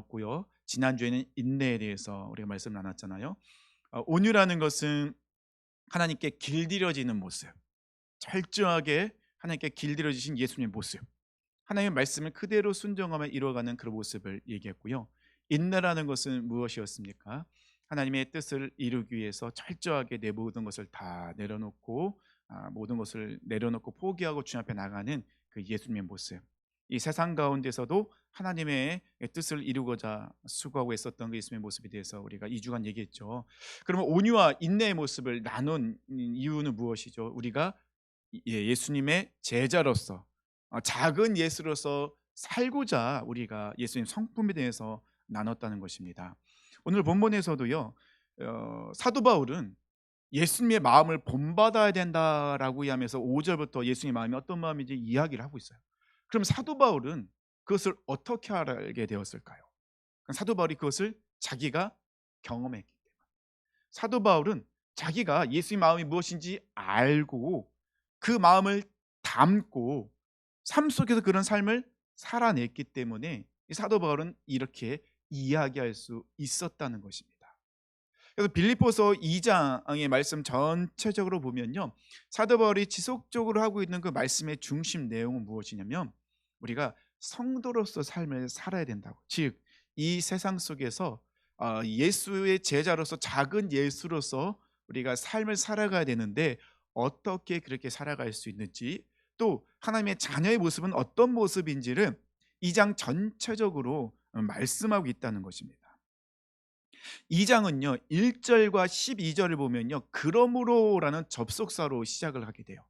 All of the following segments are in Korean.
나눴고요. 지난주에는 인내에 대해서 우리가 말씀 나눴잖아요. 어, 온유라는 것은 하나님께 길들여지는 모습. 철저하게 하나님께 길들여지신 예수님의 모습. 하나님의 말씀을 그대로 순종하며 이루어가는 그런 모습을 얘기했고요. 인내라는 것은 무엇이었습니까? 하나님의 뜻을 이루기 위해서 철저하게 내 모든 것을 다 내려놓고 아, 모든 것을 내려놓고 포기하고 주님 앞에 나가는 그 예수님의 모습. 이 세상 가운데서도 하나님의 뜻을 이루고자 수고하고 있었던 그 예수님의 모습에 대해서 우리가 2주간 얘기했죠. 그러면 온유와 인내의 모습을 나눈 이유는 무엇이죠? 우리가 예, 예수님의 제자로서 어, 작은 예수로서 살고자 우리가 예수님 성품에 대해서 나눴다는 것입니다. 오늘 본문에서도요. 어, 사도 바울은 예수님의 마음을 본받아야 된다라고 하면서 5절부터 예수님의 마음이 어떤 마음인지 이야기를 하고 있어요. 그럼 사도 바울은 그것을 어떻게 알게 되었을까요? 사도 바울이 그것을 자기가 경험했기 때문에 사도 바울은 자기가 예수의 마음이 무엇인지 알고 그 마음을 담고 삶 속에서 그런 삶을 살아냈기 때문에 사도 바울은 이렇게 이야기할 수 있었다는 것입니다. 그래서 빌립보서 2장의 말씀 전체적으로 보면요. 사도 바울이 지속적으로 하고 있는 그 말씀의 중심 내용은 무엇이냐면 우리가 성도로서 삶을 살아야 된다고. 즉 이 세상 속에서 어, 예수의 제자로서 작은 예수로서 우리가 삶을 살아가야 되는데 어떻게 그렇게 살아갈 수 있는지 또 하나님의 자녀의 모습은 어떤 모습인지를 이 장 전체적으로 말씀하고 있다는 것입니다. 2장은요. 1절과 12절을 보면요. 그러므로라는 접속사로 시작을 하게 돼요.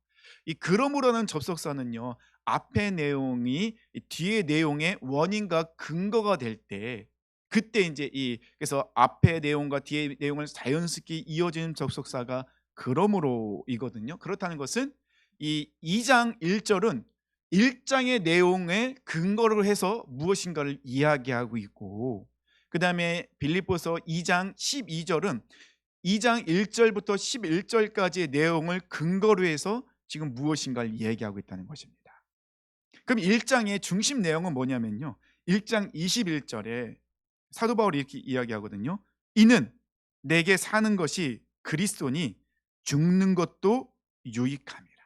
이 그러므로라는 접속사는요. 앞의 내용이 뒤의 내용의 원인과 근거가 될 때 그때 이제 이 그래서 앞의 내용과 뒤의 내용을 자연스럽게 이어지는 접속사가 그러므로이거든요. 그렇다는 것은 이 2장 1절은 1장의 내용에 근거를 해서 무엇인가를 이야기하고 있고 그 다음에 빌립보서 2장 12절은 2장 1절부터 11절까지의 내용을 근거로 해서 지금 무엇인가를 얘기하고 있다는 것입니다. 그럼 1장의 중심 내용은 뭐냐면요. 1장 21절에 사도 바울이 이렇게 이야기하거든요. 이는 내게 사는 것이 그리스도니 죽는 것도 유익함이라.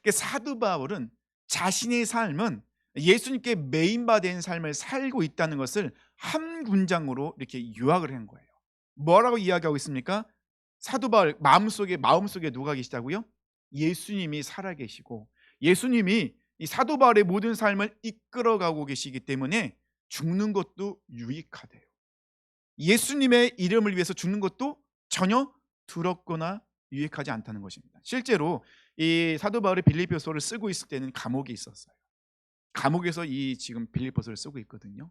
그러니까 사도 바울은 자신의 삶은 예수님께 메인바된 삶을 살고 있다는 것을 한 문장으로 이렇게 요약을 한 거예요. 뭐라고 이야기하고 있습니까? 사도 바울 마음속에 마음속에 누가 계시다고요? 예수님이 살아 계시고 예수님이 이 사도 바울의 모든 삶을 이끌어가고 계시기 때문에 죽는 것도 유익하대요. 예수님의 이름을 위해서 죽는 것도 전혀 두렵거나 유익하지 않다는 것입니다. 실제로 이 사도 바울이 빌립보서를 쓰고 있을 때는 감옥에 있었어요. 감옥에서 이 지금 빌립보서를 쓰고 있거든요.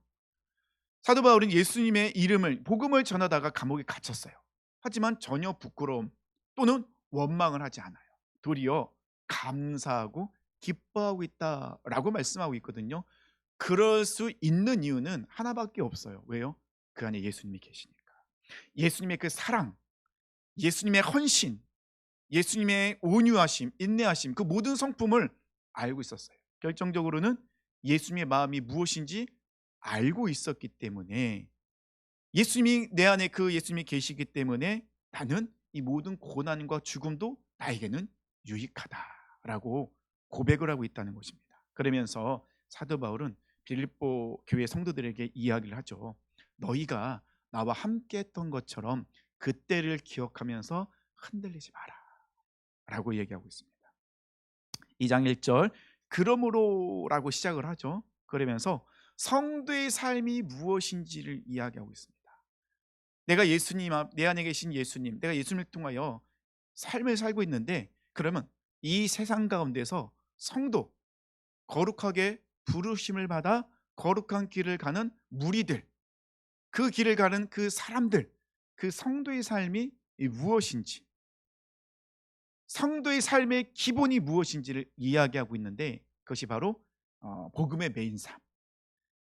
사도 바울은 예수님의 이름을 복음을 전하다가 감옥에 갇혔어요. 하지만 전혀 부끄러움 또는 원망을 하지 않아요. 도리어 감사하고 기뻐하고 있다라고 말씀하고 있거든요. 그럴 수 있는 이유는 하나밖에 없어요. 왜요? 그 안에 예수님이 계시니까. 예수님의 그 사랑, 예수님의 헌신, 예수님의 온유하심, 인내하심 그 모든 성품을 알고 있었어요. 결정적으로는 예수님의 마음이 무엇인지 알고 있었기 때문에 예수님이 내 안에 그 예수님이 계시기 때문에 나는 이 모든 고난과 죽음도 나에게는 유익하다라고 고백을 하고 있다는 것입니다. 그러면서 사도 바울은 빌립보 교회 성도들에게 이야기를 하죠. 너희가 나와 함께 했던 것처럼 그때를 기억하면서 흔들리지 마라. 라고 얘기하고 있습니다. 2장 1절 그러므로 라고 시작을 하죠. 그러면서 성도의 삶이 무엇인지를 이야기하고 있습니다. 내가 예수님 내 안에 계신 예수님, 내가 예수님을 통하여 삶을 살고 있는데 그러면 이 세상 가운데서 성도 거룩하게 부르심을 받아 거룩한 길을 가는 무리들 그 길을 가는 그 사람들 그 성도의 삶이 무엇인지 성도의 삶의 기본이 무엇인지를 이야기하고 있는데 그것이 바로 어, 복음의 메인 삶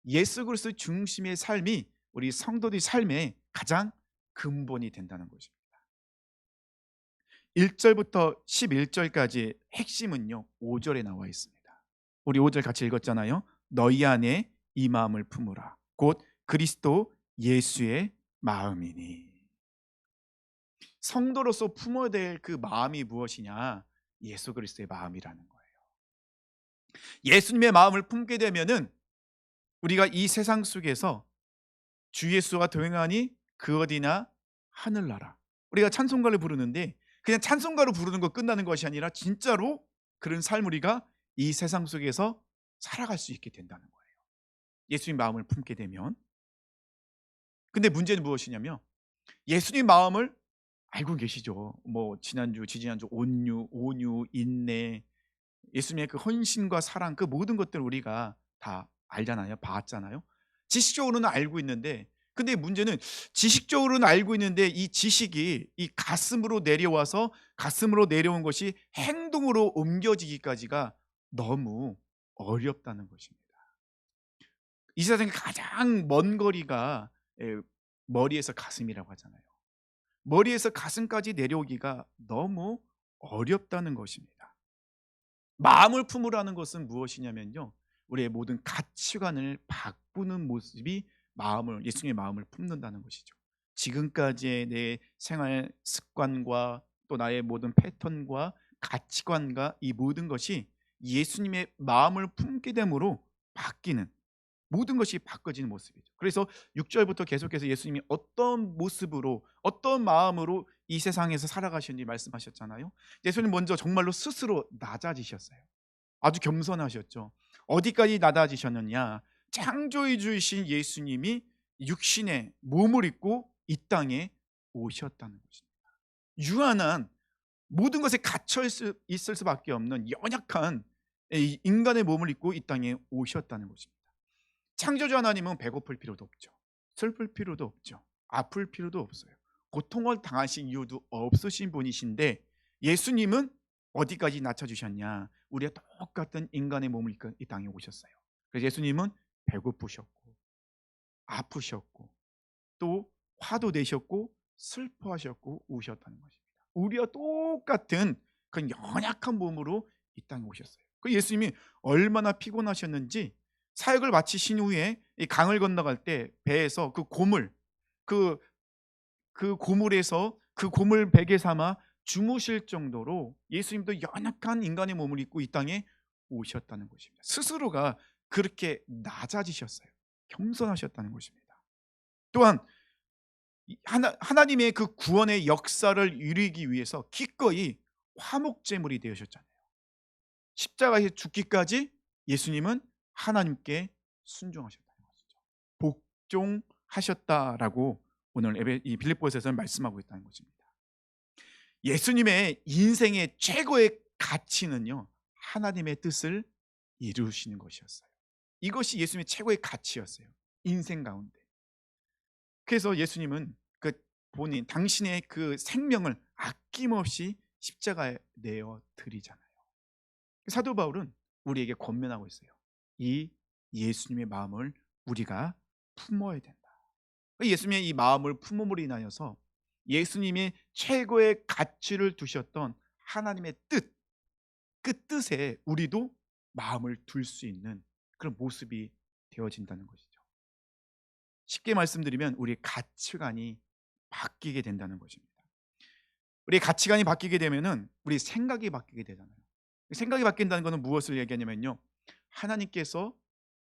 예수 그리스도 중심의 삶이 우리 성도의 삶의 가장 근본이 된다는 것입니다. 1절부터 11절까지 핵심은요. 5절에 나와 있습니다. 우리 5절 같이 읽었잖아요. 너희 안에 이 마음을 품으라. 곧 그리스도 예수의 마음이니. 성도로서 품어야 될 그 마음이 무엇이냐? 예수 그리스도의 마음이라는 거예요. 예수님의 마음을 품게 되면은 우리가 이 세상 속에서 주 예수와 동행하니 그 어디나 하늘나라. 우리가 찬송가를 부르는데 그냥 찬송가로 부르는 거 끝나는 것이 아니라 진짜로 그런 삶 우리가 이 세상 속에서 살아갈 수 있게 된다는 거예요. 예수님 마음을 품게 되면. 근데 문제는 무엇이냐면 예수님 마음을 알고 계시죠. 뭐 지난주, 지지난주 온유, 온유, 인내, 예수님의 그 헌신과 사랑 그 모든 것들 우리가 다 알잖아요. 봤잖아요. 지식적으로는 알고 있는데 근데 문제는 지식적으로는 알고 있는데 이 지식이 이 가슴으로 내려와서 가슴으로 내려온 것이 행동으로 옮겨지기까지가 너무 어렵다는 것입니다. 이 세상에 가장 먼 거리가 에, 머리에서 가슴이라고 하잖아요. 머리에서 가슴까지 내려오기가 너무 어렵다는 것입니다. 마음을 품으라는 것은 무엇이냐면요. 우리의 모든 가치관을 바꾸는 모습이 마음을 예수님의 마음을 품는다는 것이죠. 지금까지의 내 생활 습관과 또 나의 모든 패턴과 가치관과 이 모든 것이 예수님의 마음을 품게 됨으로 바뀌는 모든 것이 바꿔지는 모습이죠. 그래서 6절부터 계속해서 예수님이 어떤 모습으로 어떤 마음으로 이 세상에서 살아가셨는지 말씀하셨잖아요. 예수님 먼저 정말로 스스로 낮아지셨어요. 아주 겸손하셨죠. 어디까지 낮아지셨느냐? 창조해 주신 예수님이 육신의 몸을 입고 이 땅에 오셨다는 것입니다. 유한한 모든 것에 갇혀 있을 수밖에 없는 연약한 인간의 몸을 입고 이 땅에 오셨다는 것입니다. 창조주 하나님은 배고플 필요도 없죠. 슬플 필요도 없죠. 아플 필요도 없어요. 고통을 당하신 이유도 없으신 분이신데 예수님은 어디까지 낮춰주셨냐? 우리가 똑같은 인간의 몸을 입고 이 땅에 오셨어요. 그래서 예수님은 배고프셨고 아프셨고 또 화도 내셨고 슬퍼하셨고 우셨다는 것입니다. 우리와 똑같은 그 연약한 몸으로 이 땅에 오셨어요. 그 예수님이 얼마나 피곤하셨는지 사역을 마치신 후에 이 강을 건너갈 때 배에서 그 고물 그, 그 고물에서 그 고물 베개 삼아 주무실 정도로 예수님도 연약한 인간의 몸을 입고 이 땅에 오셨다는 것입니다. 스스로가 그렇게 낮아지셨어요. 겸손하셨다는 것입니다. 또한 하나, 하나님의 그 구원의 역사를 이루기 위해서 기꺼이 화목제물이 되셨잖아요. 십자가에 죽기까지 예수님은 하나님께 순종하셨다는 것이죠. 복종하셨다라고 오늘 이 빌립보에서는 말씀하고 있다는 것입니다. 예수님의 인생의 최고의 가치는요. 하나님의 뜻을 이루시는 것이었어요. 이것이 예수님의 최고의 가치였어요. 인생 가운데. 그래서 예수님은 그 본인 당신의 그 생명을 아낌없이 십자가에 내어 드리잖아요. 사도 바울은 우리에게 권면하고 있어요. 이 예수님의 마음을 우리가 품어야 된다. 예수님의 이 마음을 품음으로 인하여서 예수님이 최고의 가치를 두셨던 하나님의 뜻, 그 뜻에 우리도 마음을 둘 수 있는 그런 모습이 되어진다는 것이죠. 쉽게 말씀드리면 우리의 가치관이 바뀌게 된다는 것입니다. 우리의 가치관이 바뀌게 되면은 우리 생각이 바뀌게 되잖아요. 생각이 바뀐다는 것은 무엇을 얘기하냐면요. 하나님께서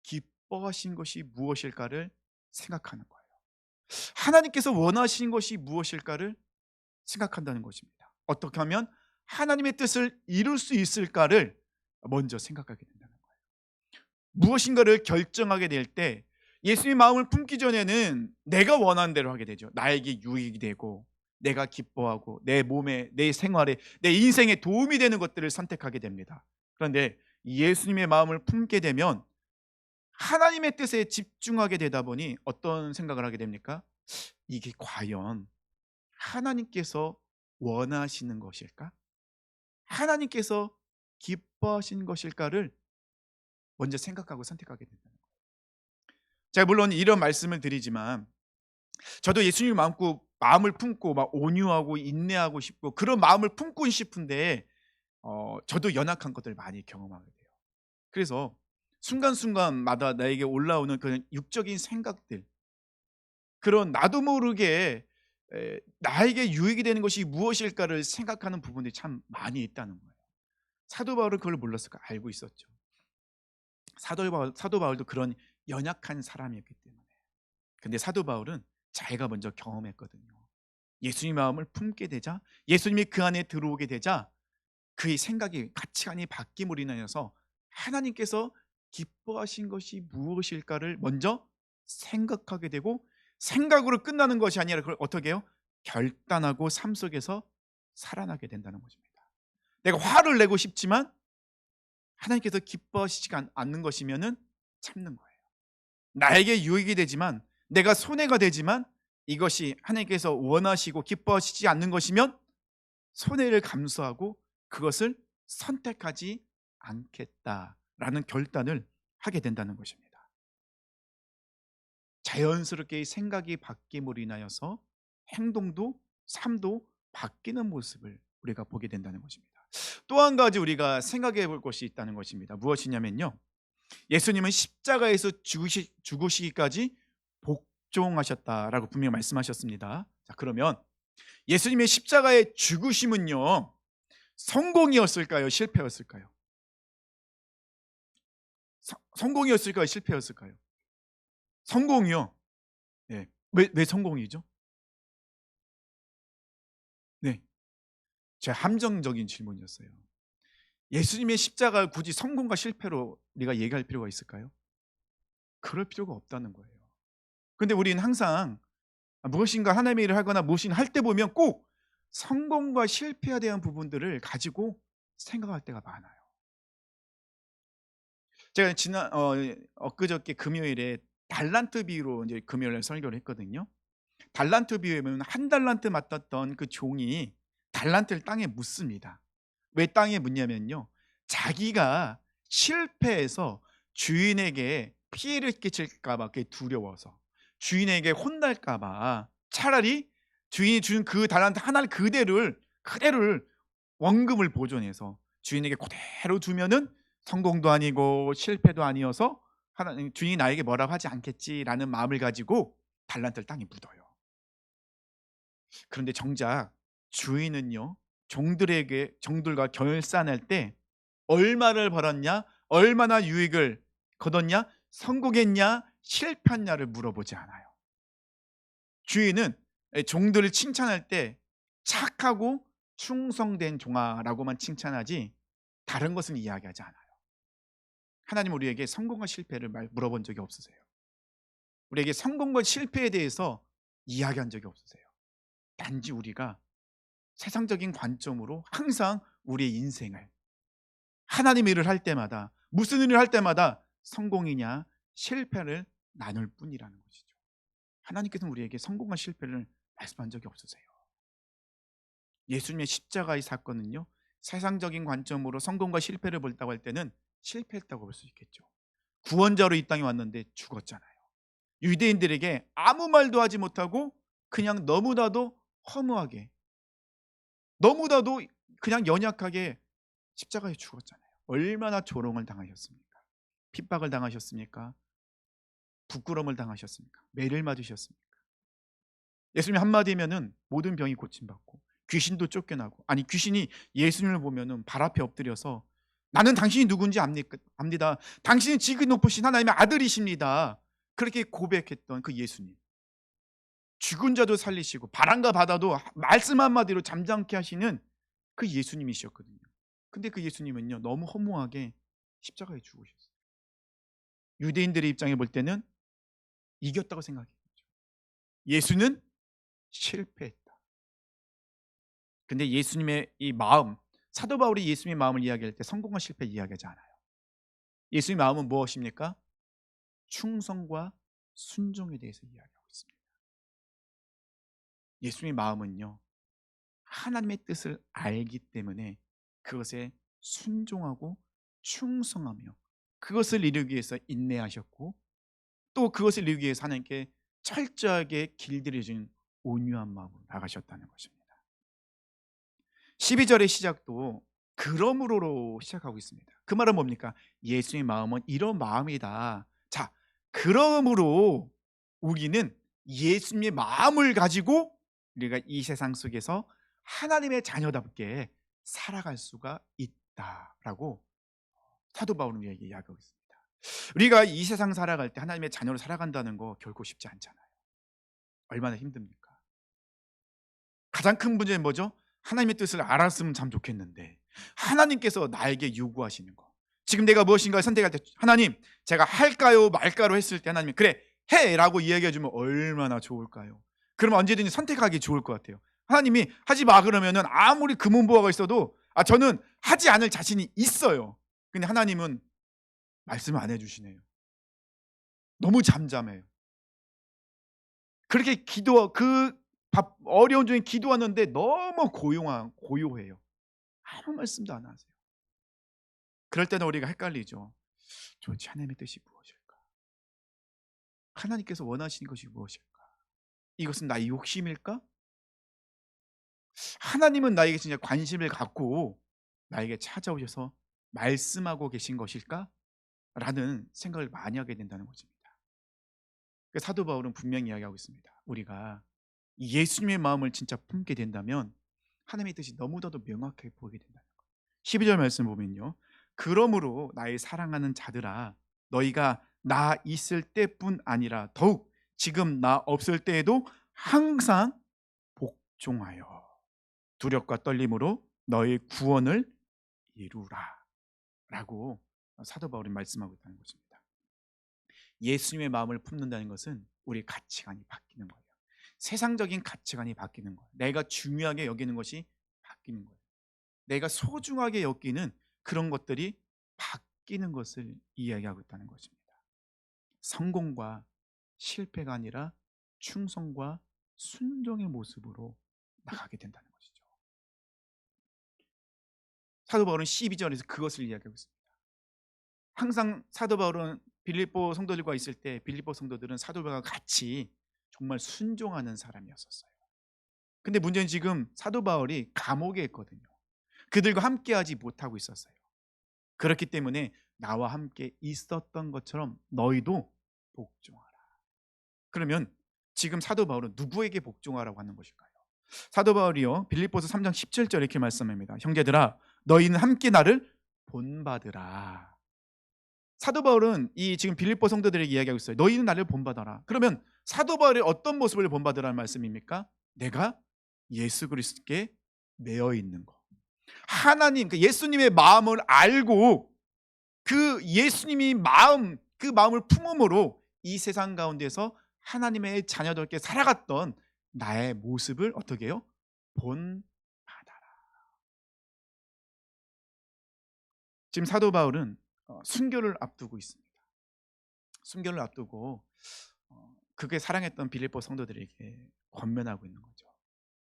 기뻐하신 것이 무엇일까를 생각하는 거예요. 하나님께서 원하신 것이 무엇일까를 생각한다는 것입니다. 어떻게 하면 하나님의 뜻을 이룰 수 있을까를 먼저 생각하게 거예요. 무엇인가를 결정하게 될 때 예수님 마음을 품기 전에는 내가 원하는 대로 하게 되죠. 나에게 유익이 되고 내가 기뻐하고 내 몸에 내 생활에 내 인생에 도움이 되는 것들을 선택하게 됩니다. 그런데 예수님의 마음을 품게 되면 하나님의 뜻에 집중하게 되다 보니 어떤 생각을 하게 됩니까? 이게 과연 하나님께서 원하시는 것일까? 하나님께서 기뻐하신 것일까를 먼저 생각하고 선택하게 된다는 거예요. 제가 물론 이런 말씀을 드리지만 저도 예수님 마음고 마음을 품고 막 온유하고 인내하고 싶고 그런 마음을 품고 싶은데 어, 저도 연약한 것들 많이 경험하게 돼요. 그래서 순간순간마다 나에게 올라오는 그런 육적인 생각들, 그런 나도 모르게 에, 나에게 유익이 되는 것이 무엇일까를 생각하는 부분들이 참 많이 있다는 거예요. 사도 바울은 그걸 몰랐을까 알고 있었죠. 사도 바울 사도 바울도 그런 연약한 사람이었기 때문에. 근데 사도 바울은 자기가 먼저 경험했거든요. 예수님 마음을 품게 되자 예수님이 그 안에 들어오게 되자 그의 생각이 가치관이 바뀜으로 인하여서 하나님께서 기뻐하신 것이 무엇일까를 먼저 생각하게 되고 생각으로 끝나는 것이 아니라 그걸 어떻게 해요? 결단하고 삶 속에서 살아나게 된다는 것입니다. 내가 화를 내고 싶지만 하나님께서 기뻐하시지 않는 것이면은 참는 거예요. 나에게 유익이 되지만 내가 손해가 되지만 이것이 하나님께서 원하시고 기뻐하시지 않는 것이면 손해를 감수하고 그것을 선택하지 않겠다라는 결단을 하게 된다는 것입니다. 자연스럽게 생각이 바뀜으로 인하여서 행동도 삶도 바뀌는 모습을 우리가 보게 된다는 것입니다. 또 한 가지 우리가 생각해 볼 것이 있다는 것입니다. 무엇이냐면요. 예수님은 십자가에서 죽으시, 죽으시기까지 복종하셨다라고 분명히 말씀하셨습니다. 자, 그러면 예수님의 십자가의 죽으심은요. 성공이었을까요? 실패였을까요? 서, 성공이었을까요? 실패였을까요? 성공이요. 네. 왜, 왜 성공이죠? 제 함정적인 질문이었어요. 예수님의 십자가를 굳이 성공과 실패로 우리가 얘기할 필요가 있을까요? 그럴 필요가 없다는 거예요. 근데 우리는 항상 무엇인가 하나님의 일을 하거나 무엇인가 할 때 보면 꼭 성공과 실패에 대한 부분들을 가지고 생각할 때가 많아요. 제가 지난 어, 엊그저께 금요일에 달란트 비유로 이제 금요일에 설교를 했거든요. 달란트 비유에는 한 달란트 맡았던 그 종이 달란트를 땅에 묻습니다. 왜 땅에 묻냐면요. 자기가 실패해서 주인에게 피해를 끼칠까봐 두려워서 주인에게 혼날까봐 차라리 주인이 준 그 달란트 하나를 그대를 그대를 원금을 보존해서 주인에게 그대로 두면은 성공도 아니고 실패도 아니어서 하나님 주인이 나에게 뭐라고 하지 않겠지라는 마음을 가지고 달란트를 땅에 묻어요. 그런데 정작 주인은요 종들에게 종들과 결산할 때 얼마를 벌었냐, 얼마나 유익을 거뒀냐, 성공했냐, 실패했냐를 물어보지 않아요. 주인은 종들을 칭찬할 때 착하고 충성된 종아라고만 칭찬하지 다른 것은 이야기하지 않아요. 하나님 우리에게 성공과 실패를 물어본 적이 없으세요. 우리에게 성공과 실패에 대해서 이야기한 적이 없으세요. 단지 우리가 세상적인 관점으로 항상 우리의 인생을 하나님 일을 할 때마다 무슨 일을 할 때마다 성공이냐 실패를 나눌 뿐이라는 것이죠. 하나님께서는 우리에게 성공과 실패를 말씀한 적이 없으세요. 예수님의 십자가의 사건은요. 세상적인 관점으로 성공과 실패를 볼다고 할 때는 실패했다고 볼 수 있겠죠. 구원자로 이 땅에 왔는데 죽었잖아요. 유대인들에게 아무 말도 하지 못하고 그냥 너무나도 허무하게 너무나도 그냥 연약하게 십자가에 죽었잖아요. 얼마나 조롱을 당하셨습니까? 핍박을 당하셨습니까? 부끄러움을 당하셨습니까? 매를 맞으셨습니까? 예수님 한마디면은 모든 병이 고침받고 귀신도 쫓겨나고 아니 귀신이 예수님을 보면은 발 앞에 엎드려서 나는 당신이 누군지 압니다. 당신은 지극히 높으신 하나님의 아들이십니다. 그렇게 고백했던 그 예수님. 죽은 자도 살리시고 바람과 바다도 말씀 한마디로 잠잠케 하시는 그 예수님이셨거든요. 근데 그 예수님은요 너무 허무하게 십자가에 죽으셨어요. 유대인들의 입장에 볼 때는 이겼다고 생각했죠. 예수는 실패했다. 근데 예수님의 이 마음, 사도 바울이 예수님의 마음을 이야기할 때 성공과 실패 이야기하지 않아요. 예수님의 마음은 무엇입니까? 충성과 순종에 대해서 이야기하고 있습니다. 예수님의 마음은요. 하나님의 뜻을 알기 때문에 그것에 순종하고 충성하며 그것을 이루기 위해서 인내하셨고 또 그것을 이루기 위해서 하나님께 철저하게 길들여 준 온유한 마음으로 나가셨다는 것입니다. 12절의 시작도 그러므로로 시작하고 있습니다. 그 말은 뭡니까? 예수의 마음은 이런 마음이다. 자, 그러므로 우리는 예수님의 마음을 가지고 우리가 이 세상 속에서 하나님의 자녀답게 살아갈 수가 있다라고 사도 바울은 우리에게 이야기하고 있습니다. 우리가 이 세상 살아갈 때 하나님의 자녀로 살아간다는 거 결코 쉽지 않잖아요. 얼마나 힘듭니까? 가장 큰 문제는 뭐죠? 하나님의 뜻을 알았으면 참 좋겠는데 하나님께서 나에게 요구하시는 거. 지금 내가 무엇인가를 선택할 때 하나님 제가 할까요 말까로 했을 때 하나님 그래 해라고 이야기해 주면 얼마나 좋을까요? 그러면 언제든지 선택하기 좋을 것 같아요. 하나님이 하지 마 그러면은 아무리 금은보화가 있어도 아 저는 하지 않을 자신이 있어요. 근데 하나님은 말씀을 안 해주시네요. 너무 잠잠해요. 그렇게 기도 그 밥- 어려운 중에 기도하는데 너무 고용한 고요해요. 아무 말씀도 안 하세요. 그럴 때는 우리가 헷갈리죠. 도대체 하나님의 뜻이 무엇일까? 하나님께서 원하시는 것이 무엇일까? 이것은 나의 욕심일까? 하나님은 나에게 진짜 관심을 갖고 나에게 찾아오셔서 말씀하고 계신 것일까? 라는 생각을 많이 하게 된다는 것입니다. 그 사도 바울은 분명히 이야기하고 있습니다. 우리가 예수님의 마음을 진짜 품게 된다면 하나님의 뜻이 너무나도 명확하게 보이게 된다는 것. 12절 말씀 보면요. 그러므로 나의 사랑하는 자들아 너희가 나 있을 때뿐 아니라 더욱 지금 나 없을 때에도 항상 복종하여 두렵과 떨림으로 너의 구원을 이루라 라고 사도 바울이 말씀하고 있다는 것입니다. 예수님의 마음을 품는다는 것은 우리 가치관이 바뀌는 거예요. 세상적인 가치관이 바뀌는 거예요. 내가 중요하게 여기는 것이 바뀌는 거예요. 내가 소중하게 여기는 그런 것들이 바뀌는 것을 이야기하고 있다는 것입니다. 성공과 실패가 아니라 충성과 순종의 모습으로 나가게 된다는 것이죠. 사도 바울은 12절에서 그것을 이야기하고 있습니다. 항상 사도 바울은 빌립보 성도들과 있을 때 빌립보 성도들은 사도 바울과 같이 정말 순종하는 사람이었었어요. 근데 문제는 지금 사도 바울이 감옥에 있거든요. 그들과 함께하지 못하고 있었어요. 그렇기 때문에 나와 함께 있었던 것처럼 너희도 복종하라. 그러면 지금 사도 바울은 누구에게 복종하라고 하는 것일까요? 사도 바울이요 빌립보서 3장 17절 이렇게 말씀합니다. 형제들아 너희는 함께 나를 본받으라. 사도 바울은 이 지금 빌립보 성도들에게 이야기하고 있어요. 너희는 나를 본받아라. 그러면 사도 바울이 어떤 모습을 본받으라는 말씀입니까? 내가 예수 그리스도께 매여 있는 거. 하나님, 그 예수님의 마음을 알고 그 예수님이 마음, 그 마음을 품음으로 이 세상 가운데서 하나님의 자녀들께 살아갔던 나의 모습을 어떻게 해요? 본받아라. 지금 사도 바울은 어, 순교를 앞두고 있습니다. 순교를 앞두고 어, 그게 사랑했던 빌립보 성도들에게 권면하고 있는 거죠.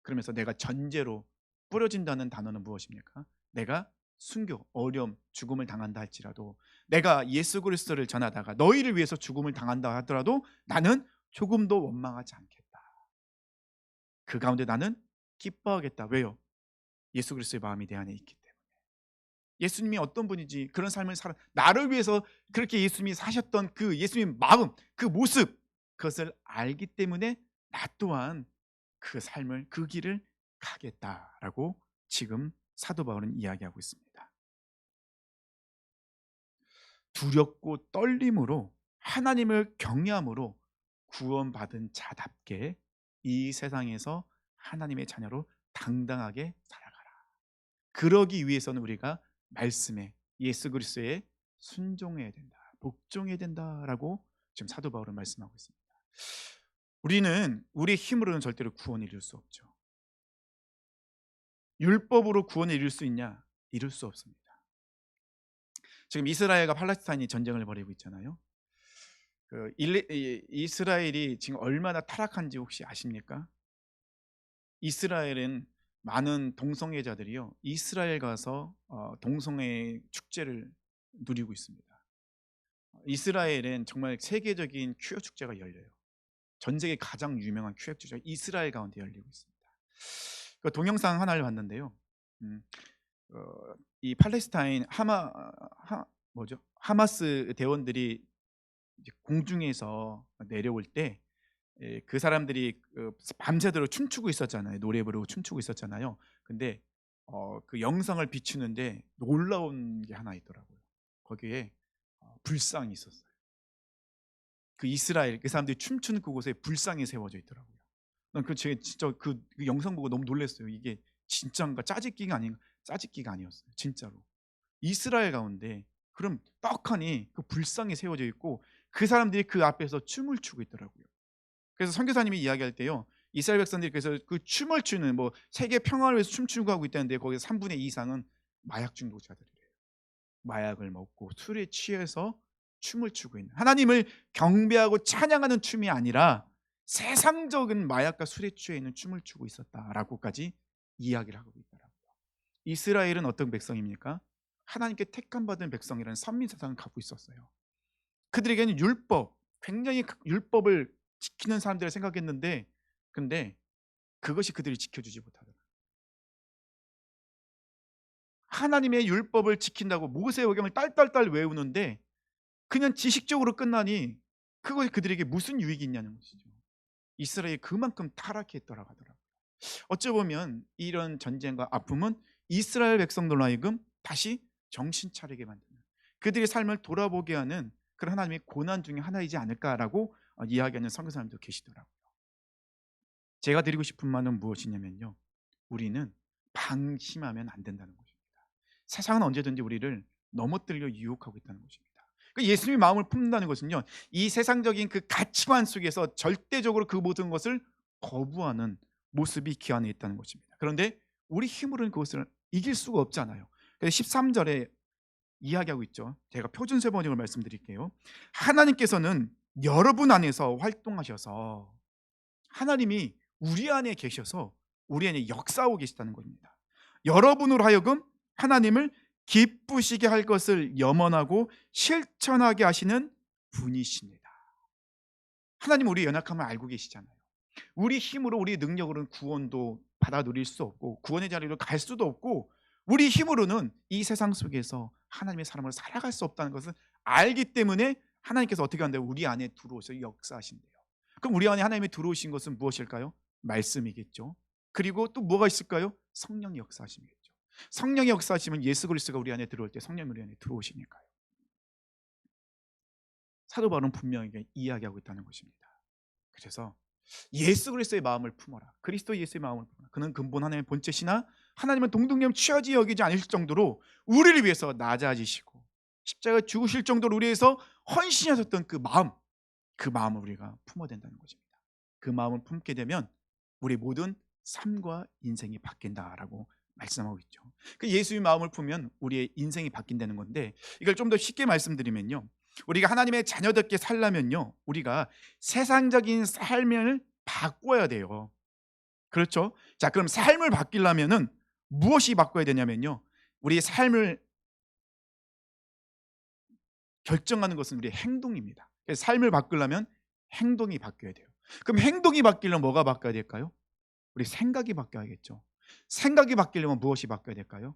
그러면서 내가 전제로 뿌려진다는 단어는 무엇입니까? 내가 순교, 어려움, 죽음을 당한다 할지라도 내가 예수 그리스도를 전하다가 너희를 위해서 죽음을 당한다 하더라도 나는 조금도 원망하지 않겠다. 그 가운데 나는 기뻐하겠다. 왜요? 예수 그리스도의 마음이 내 안에 있기 때문에. 예수님이 어떤 분인지 그런 삶을 살아 나를 위해서 그렇게 예수님이 사셨던 그 예수님의 마음, 그 모습 그것을 알기 때문에 나 또한 그 삶을 그 길을 가겠다라고 지금 사도 바울은 이야기하고 있습니다. 두렵고 떨림으로 하나님을 경외함으로 구원받은 자답게 이 세상에서 하나님의 자녀로 당당하게 살아가라. 그러기 위해서는 우리가 말씀에 예수 그리스도에 순종해야 된다. 복종해야 된다라고 지금 사도 바울은 말씀하고 있습니다. 우리는 우리 힘으로는 절대로 구원을 이룰 수 없죠. 율법으로 구원을 이룰 수 있냐? 이룰 수 없습니다. 지금 이스라엘과 팔레스타인이 전쟁을 벌이고 있잖아요. 그 이스라엘이 지금 얼마나 타락한지 혹시 아십니까? 이스라엘은 많은 동성애자들이요 이스라엘 가서 어, 동성애 축제를 누리고 있습니다. 이스라엘은 정말 세계적인 퀴어 축제가 열려요. 전 세계 가장 유명한 퀴어 축제가 이스라엘 가운데 열리고 있습니다. 그 동영상 하나를 봤는데요. 음, 어, 이 팔레스타인 하마 하, 뭐죠? 하마스 대원들이 공중에서 내려올 때 예, 그 사람들이 그 밤새도록 춤추고 있었잖아요. 노래 부르고 춤추고 있었잖아요. 근데 어, 그 영상을 비추는데 놀라운 게 하나 있더라고요. 거기에 어, 불상이 있었어요. 그 이스라엘 그 사람들이 춤추는 그곳에 불상이 세워져 있더라고요. 난그 진짜 그, 그 영상 보고 너무 놀랐어요. 이게 진짜인가 짜집기가 아닌가 짜집기가 아니었어요. 진짜로 이스라엘 가운데 그럼 떡하니 그 불상이 세워져 있고 그 사람들이 그 앞에서 춤을 추고 있더라고요. 그래서 선교사님이 이야기할 때요. 이스라엘 백성들이 그래서 그 춤을 추는 뭐 세계 평화를 위해서 춤추고 하고 있다는데 거기서 3분의 2 이상은 마약 중독자들이래요. 마약을 먹고 술에 취해서 춤을 추고 있는 하나님을 경배하고 찬양하는 춤이 아니라 세상적인 마약과 술에 취해 있는 춤을 추고 있었다라고까지 이야기를 하고 있더라고요. 이스라엘은 어떤 백성입니까? 하나님께 택함 받은 백성이라는 선민 세상을 갖고 있었어요. 그들에게는 율법, 굉장히 율법을 지키는 사람들을 생각했는데 근데 그것이 그들이 지켜주지 못하더라. 하나님의 율법을 지킨다고 모세오경을 딸딸딸 외우는데 그냥 지식적으로 끝나니 그것이 그들에게 무슨 유익이 있냐는 것이죠. 이스라엘이 그만큼 타락했더라고 하더라고요. 어찌 보면 이런 전쟁과 아픔은 이스라엘 백성들로 하여금 다시 정신 차리게 만드는 그들의 삶을 돌아보게 하는 그런 하나님의 고난 중에 하나이지 않을까라고 어, 이야기하는 선교사님도 계시더라고요. 제가 드리고 싶은 말은 무엇이냐면요. 우리는 방심하면 안 된다는 것입니다. 세상은 언제든지 우리를 넘어뜨려 유혹하고 있다는 것입니다. 그 예수님의 마음을 품는다는 것은요. 이 세상적인 그 가치관 속에서 절대적으로 그 모든 것을 거부하는 모습이 기 안에 있다는 것입니다. 그런데 우리 힘으로는 그것을 이길 수가 없잖아요. 그래서 13절에 이야기하고 있죠. 제가 표준 세 번역을 말씀드릴게요. 하나님께서는 여러분 안에서 활동하셔서 하나님이 우리 안에 계셔서 우리 안에 역사하고 계시다는 겁니다. 여러분으로 하여금 하나님을 기쁘시게 할 것을 염원하고 실천하게 하시는 분이십니다. 하나님 우리 연약함을 알고 계시잖아요. 우리 힘으로 우리 능력으로는 구원도 받아 누릴 수 없고 구원의 자리로 갈 수도 없고 우리 힘으로는 이 세상 속에서 하나님의 사람으로 살아갈 수 없다는 것을 알기 때문에 하나님께서 어떻게 한대요? 우리 안에 들어오셔 역사하신대요. 그럼 우리 안에 하나님이 들어오신 것은 무엇일까요? 말씀이겠죠. 그리고 또 뭐가 있을까요? 성령 역사하심이겠죠. 성령의 역사하시면 예수 그리스도가 우리 안에 들어올 때 성령이 우리 안에 들어오시니까요. 사도 바울은 분명히 이야기하고 있다는 것입니다. 그래서 예수 그리스도의 마음을 품어라. 그리스도 예수의 마음을 품어라. 그는 근본 하나님의 본체시나 하나님은 동등념 취하지 여기지 않을 정도로 우리를 위해서 낮아지시고 십자가 죽으실 정도로 우리 위해서 헌신하셨던 그 마음, 그 마음을 우리가 품어야 된다는 것입니다. 그 마음을 품게 되면 우리 모든 삶과 인생이 바뀐다라고 말씀하고 있죠. 그 예수의 마음을 품으면 우리의 인생이 바뀐다는 건데 이걸 좀 더 쉽게 말씀드리면요. 우리가 하나님의 자녀답게 살려면요. 우리가 세상적인 삶을 바꿔야 돼요. 그렇죠? 자, 그럼 삶을 바뀌려면은 무엇이 바꿔야 되냐면요. 우리의 삶을 결정하는 것은 우리의 행동입니다. 삶을 바꾸려면 행동이 바뀌어야 돼요. 그럼 행동이 바뀌려면 뭐가 바뀌어야 될까요? 우리 생각이 바뀌어야겠죠. 생각이 바뀌려면 무엇이 바뀌어야 될까요?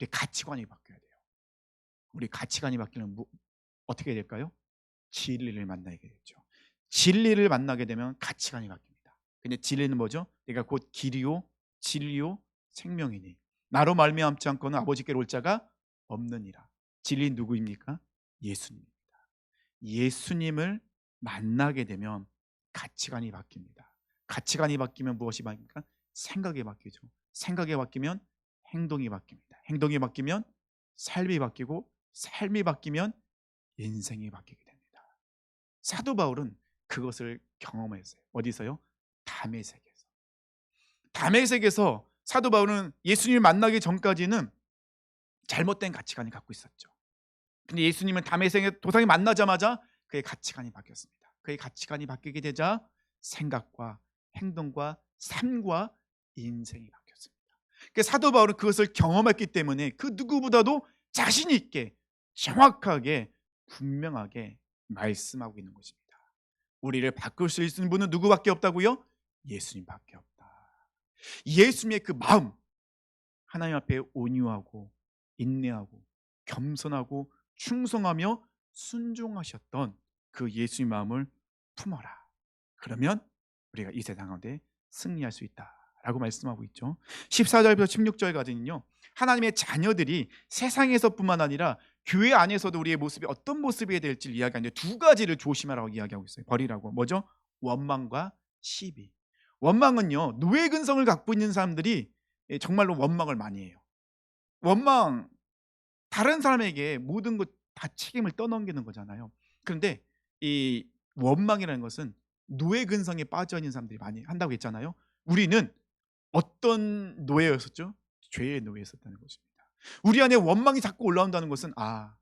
우리 가치관이 바뀌어야 돼요. 우리 가치관이 바뀌려면 뭐, 어떻게 될까요? 진리를 만나게 되죠. 진리를 만나게 되면 가치관이 바뀝니다. 근데 진리는 뭐죠? 내가 곧 길이요, 진리요, 생명이니 나로 말미암지 않고는 아버지께로 올 자가 없느니라. 진리 누구입니까? 예수님입니다. 예수님을 만나게 되면 가치관이 바뀝니다. 가치관이 바뀌면 무엇이 바뀝니까? 생각이 바뀌죠. 생각이 바뀌면 행동이 바뀝니다. 행동이 바뀌면 삶이 바뀌고 삶이 바뀌면 인생이 바뀌게 됩니다. 사도 바울은 그것을 경험했어요. 어디서요? 담의 세계에서. 담의 세계에서 사도 바울은 예수님을 만나기 전까지는 잘못된 가치관을 갖고 있었죠. 근데 예수님은 세계 도상이 만나자마자 그의 가치관이 바뀌었습니다. 그의 가치관이 바뀌게 되자 생각과 행동과 삶과 인생이 바뀌었습니다. 그 사도 바울은 그것을 경험했기 때문에 그 누구보다도 자신 있게 정확하게 분명하게 말씀하고 있는 것입니다. 우리를 바꿀 수 있는 분은 누구밖에 없다고요? 예수님밖에 없다. 예수님의 그 마음 하나님 앞에 온유하고 인내하고 겸손하고 충성하며 순종하셨던 그 예수의 마음을 품어라. 그러면 우리가 이 세상 가운데 승리할 수 있다 라고 말씀하고 있죠. 14절부터 16절까지는요. 하나님의 자녀들이 세상에서뿐만 아니라 교회 안에서도 우리의 모습이 어떤 모습이 될지 이야기하는데 두 가지를 조심하라고 이야기하고 있어요. 버리라고. 뭐죠? 원망과 시비. 원망은요. 노예 근성을 갖고 있는 사람들이 예, 정말로 원망을 많이 해요. 원망 다른 사람에게 모든 것 다 책임을 떠넘기는 거잖아요. 그런데 이 원망이라는 것은 노예 근성에 빠져 있는 사람들이 많이 한다고 했잖아요. 우리는 어떤 노예였었죠? 죄의 노예였었다는 것입니다. 우리 안에 원망이 자꾸 올라온다는 것은 아,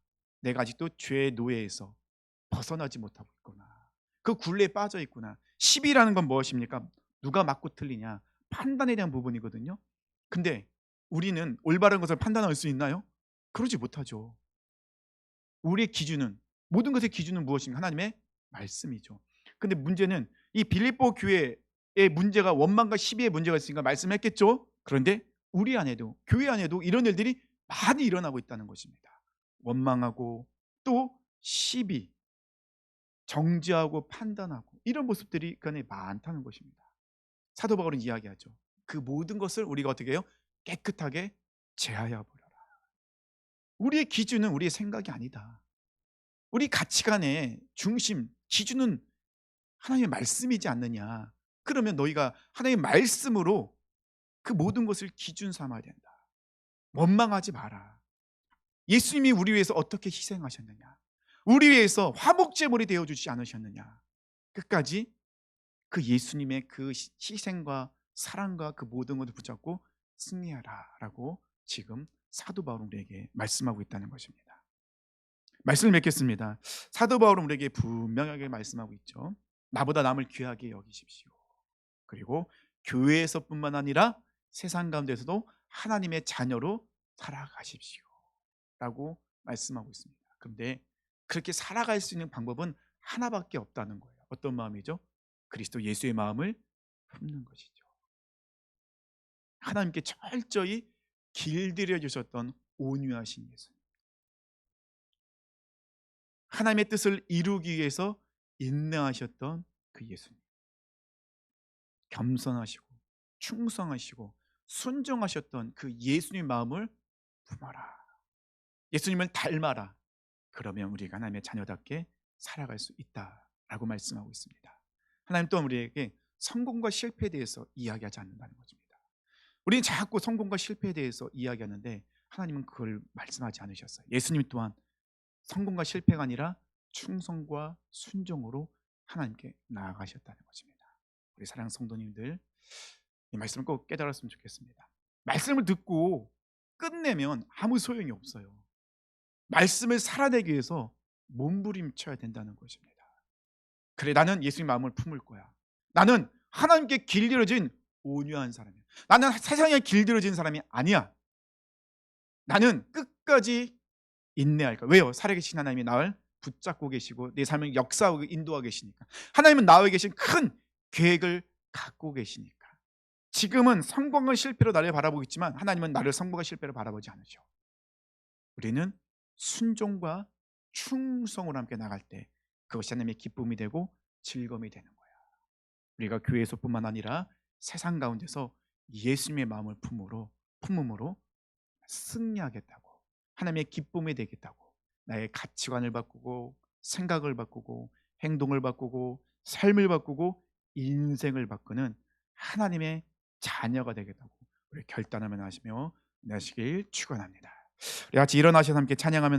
내가 아직도 죄의 노예에서 벗어나지 못하고 있구나. 그 굴레에 빠져 있구나. 시비라는 건 무엇입니까? 누가 맞고 틀리냐? 판단에 대한 부분이거든요. 근데 우리는 올바른 것을 판단할 수 있나요? 그러지 못하죠. 우리의 기준은 모든 것의 기준은 무엇인가? 하나님의 말씀이죠. 근데 문제는 이 빌립보 교회의 문제가 원망과 시비의 문제가 있으니까 말씀했겠죠. 그런데 우리 안에도 교회 안에도 이런 일들이 많이 일어나고 있다는 것입니다. 원망하고 또 시비, 정죄하고 판단하고 이런 모습들이 그 안에 많다는 것입니다. 사도 바울은 이야기하죠. 그 모든 것을 우리가 어떻게 해요? 깨끗하게 제하여 버려라. 우리의 기준은 우리의 생각이 아니다. 우리 가치관의 중심, 기준은 하나님의 말씀이지 않느냐. 그러면 너희가 하나님의 말씀으로 그 모든 것을 기준 삼아야 된다. 원망하지 마라. 예수님이 우리 위해서 어떻게 희생하셨느냐. 우리 위해서 화목제물이 되어 주지 않으셨느냐. 끝까지 그 예수님의 그 시- 희생과 사랑과 그 모든 것을 붙잡고 승리하라라고 지금 사도 바울은 우리에게 말씀하고 있다는 것입니다. 말씀을 맺겠습니다. 사도 바울은 우리에게 분명하게 말씀하고 있죠. 나보다 남을 귀하게 여기십시오. 그리고 교회에서뿐만 아니라 세상 가운데서도 하나님의 자녀로 살아가십시오. 라고 말씀하고 있습니다. 그런데 그렇게 살아갈 수 있는 방법은 하나밖에 없다는 거예요. 어떤 마음이죠? 그리스도 예수의 마음을 품는 것이죠. 하나님께 철저히 길들여 주셨던 온유하신 예수. 하나님의 뜻을 이루기 위해서 인내하셨던 그 예수님. 겸손하시고 충성하시고 순종하셨던 그 예수님 마음을 품어라. 예수님을 닮아라. 그러면 우리가 하나님의 자녀답게 살아갈 수 있다라고 말씀하고 있습니다. 하나님 또한 우리에게 성공과 실패에 대해서 이야기하지 않는다는 것입니다. 우리는 자꾸 성공과 실패에 대해서 이야기하는데 하나님은 그걸 말씀하지 않으셨어요. 예수님 또한 성공과 실패가 아니라 충성과 순종으로 하나님께 나아가셨다는 것입니다. 우리 사랑 성도님들 이 말씀을 꼭 깨달았으면 좋겠습니다. 말씀을 듣고 끝내면 아무 소용이 없어요. 말씀을 살아내기 위해서 몸부림쳐야 된다는 것입니다. 그래 나는 예수님 마음을 품을 거야. 나는 하나님께 길들여진 온유한 사람이야. 나는 세상에 길들여진 사람이 아니야. 나는 끝까지 인내할 거야. 왜요? 살아계신 하나님이 나를 붙잡고 계시고 내 삶을 역사하고 인도하고 계시니까. 하나님은 나와 계신 큰 계획을 갖고 계시니까. 지금은 성공과 실패로 나를 바라보고 있지만 하나님은 나를 성공과 실패로 바라보지 않으셔. 우리는 순종과 충성으로 함께 나갈 때 그것이 하나님의 기쁨이 되고 즐거움이 되는 거야. 우리가 교회에서뿐만 아니라 세상 가운데서 예수님의 마음을 품으로 품음으로 승리하겠다고 하나님의 기쁨이 되겠다고 나의 가치관을 바꾸고 생각을 바꾸고 행동을 바꾸고 삶을 바꾸고 인생을 바꾸는 하나님의 자녀가 되겠다고 우리 결단하면 하시며 나시길 축원합니다. 우리 같이 일어나셔서 함께 찬양하면